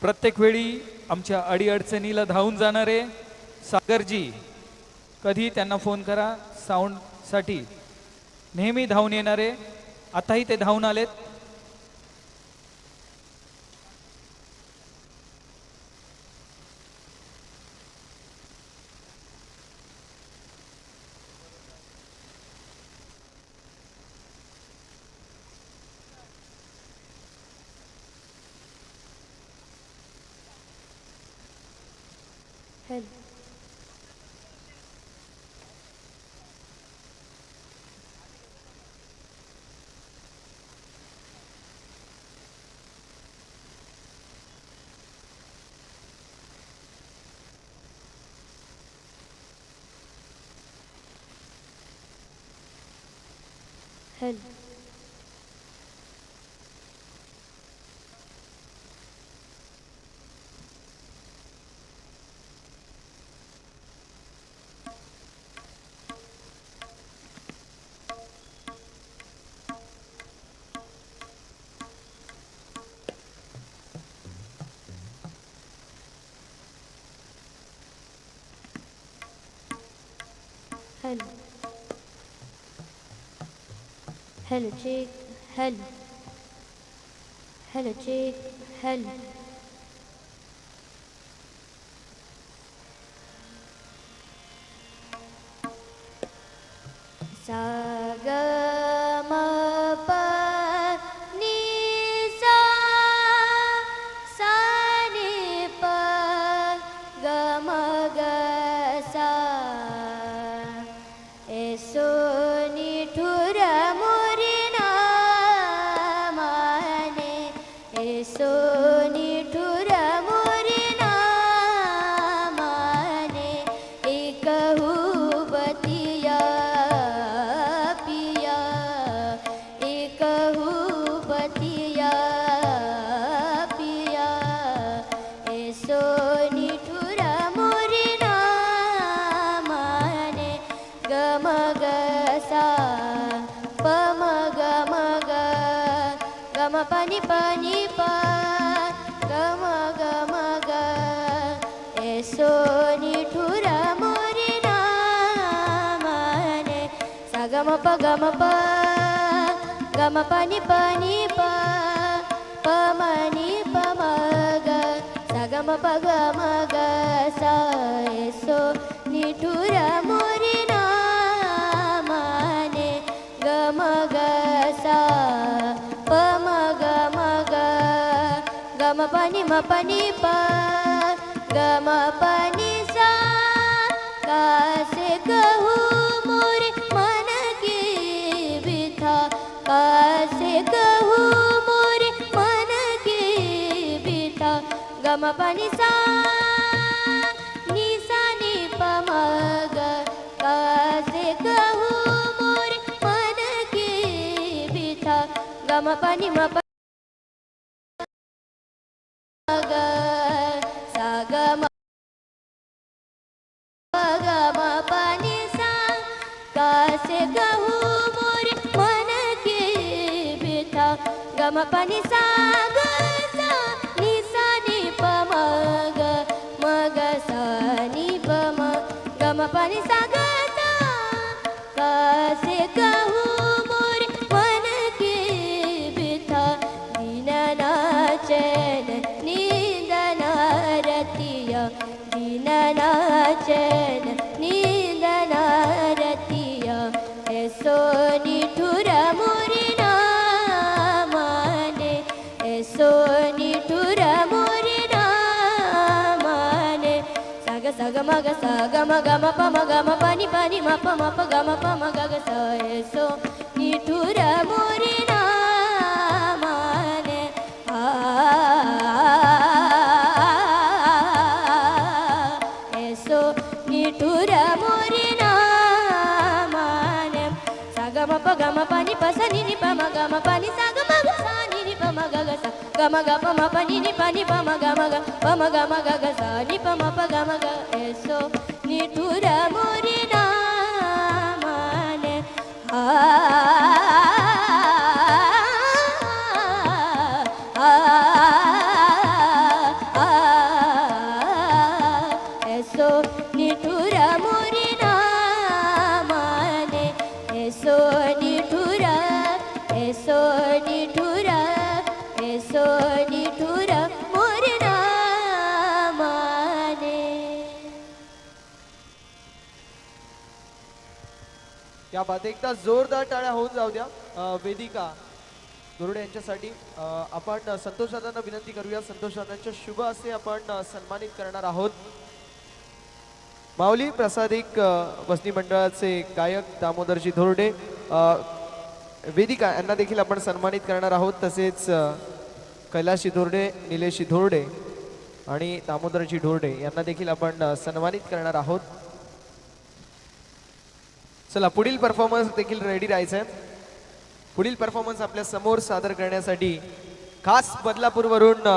प्रत्येक वेळी आमच्या अडीअडचणीला धावून जाणारे सागरजी कधी त्यांना फोन करा साऊंडसाठी नेहमी धावून येणारे. आताही ते धावून आलेत. حلو. حلو. حلو. هل تشيك هل هل تشيك حلو. ساقط so Gama pani pani pa Gama gama ga. Eso nithura mori namane Sagama pa gama pa. Gama pani pani pa. Pamani pamaga Sagama pa gama ga. Sa गम पनि म पनि प गम पनि सा कासे कहू मोरे मन की बिथा कासे कहू मोरे मन की बिथा गम पनि सा नि सा नि प म ग कासे कहू मोरे मन की बिथा गम पनि म Papa Nissan. సగమగ సగమ గమ పమ గమ పని పని మప మప గమ పమ గగ సో నిఠుర మురి నామనే ఆ సో నిఠుర మురి నామనే సగమ ప గమ పని పసని పమ గమ పని సగమ ma ga ga sa ga ma ga pa ma pa ni ni pa ni pa ma ga ni pa pa ga eso ni tura muri na mane ha eso ni tura muri या बात एकदा जोरदार टाळ्या होऊन जाऊ द्या. वेदिका दुर्डे यांच्यासाठी आपण संतोष दादांना विनंती करूया. संतोष दादांच्या शुभ असे आपण सन्मानित करणार आहोत. माऊली प्रसादिक वसनी मंडळाचे गायक दामोदरजी धोरडे वेदिका यांना देखील आपण सन्मानित करणार आहोत. तसेच कैलाशी धोरडे निलेशी धोरडे आणि दामोदरजी ढोरडे यांना देखील आपण सन्मानित करणार आहोत. चला पुढील परफॉर्मन्स देखील रेडी राहायचं आहे पुढील परफॉर्मन्स आपल्यासमोर सादर करण्यासाठी खास बदलापूरवरून